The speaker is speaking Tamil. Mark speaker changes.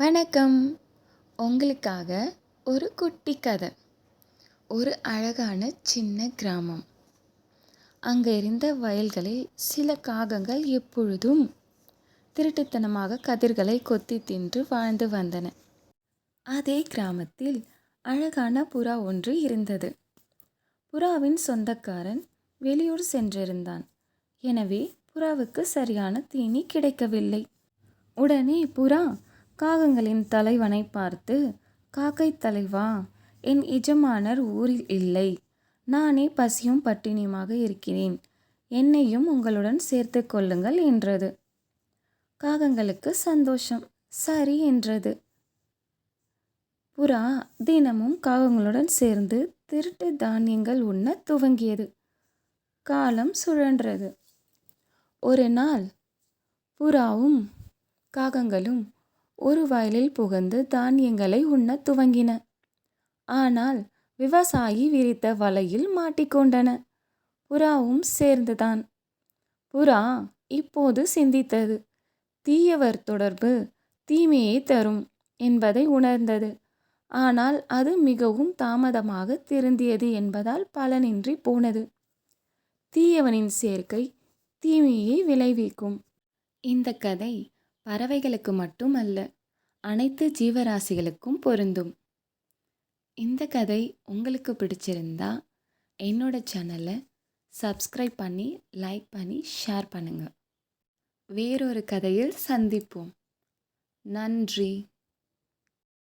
Speaker 1: வணக்கம். உங்களுக்காக ஒரு குட்டி கதை. ஒரு அழகான சின்ன கிராமம். அங்கே இருந்த வயல்களில் சில காகங்கள் எப்பொழுதும் திருட்டுத்தனமாக கதிர்களை கொத்தி தின்று வாழ்ந்து வந்தன. அதே கிராமத்தில் அழகான புறா ஒன்று இருந்தது. புறாவின் சொந்தக்காரன் வெளியூர் சென்றிருந்தான். எனவே புறாவுக்கு சரியான தீனி கிடைக்கவில்லை. உடனே புறா காகங்களின் தலைவனை பார்த்து காக்கை தலைவா என் எஜமானர் ஊரில் இல்லை. நானே பசியும் பட்டினியுமாக இருக்கிறேன். என்னையும் உங்களுடன் சேர்த்து கொள்ளுங்கள் என்றது. காகங்களுக்கு சந்தோஷம். சரி என்றது. புறா தினமும் காகங்களுடன் சேர்ந்து திருட்டு தானியங்கள் உண்ண துவங்கியது. காலம் சுழன்றது. ஒரு நாள் புறாவும் காகங்களும் ஒரு வயலில் புகுந்து தானியங்களை உண்ணத் துவங்கின. ஆனால் விவசாயி விரித்த வலையில் மாட்டிக்கொண்டன புறாவும் சேர்ந்துதான். புறா இப்போது சிந்தித்தது. தீயவர் தொடர்பு தீமையை தரும் என்பதை உணர்ந்தது. ஆனால் அது மிகவும் தாமதமாக திருந்தியது என்பதால் பலனின்றி போனது. தீயவனின் சேர்க்கை தீமையை விளைவிக்கும். இந்த கதை பறவைகளுக்கு மட்டுமல்ல அனைத்து ஜீவராசிகளுக்கும் பொருந்தும். இந்த கதை உங்களுக்கு பிடிச்சிருந்தா என்னோட சேனலை சப்ஸ்கிரைப் பண்ணி லைக் பண்ணி ஷேர் பண்ணுங்கள் வேறொரு கதையில் சந்திப்போம். நன்றி.